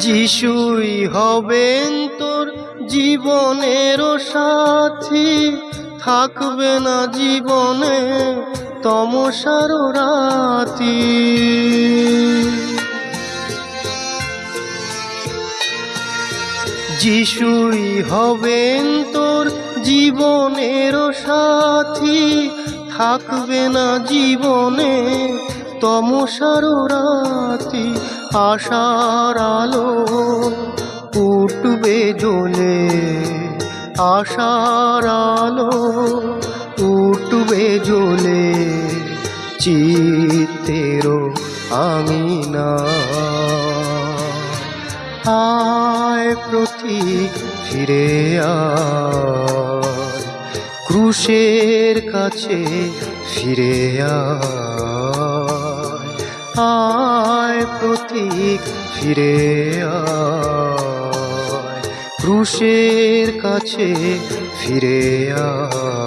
যিশুই হবেন তোর জীবনের সাথী। থাকবে না জীবনে তমসার রাতি। যিশুই হবেন তোর জীবনের সাথী। থাকবে না জীবনে তমসার রাতি আশার আলো উঠবে জ্বলে, আশার আলো উঠবে জ্বলে, চিত্তেরও আমি না। আয় প্রতি ফিরে আয়, ক্রুশের কাছে ফিরে আয়। আয় প্রতীক ফিরে আয়। ক্রুশের কাছে ফিরে আয়।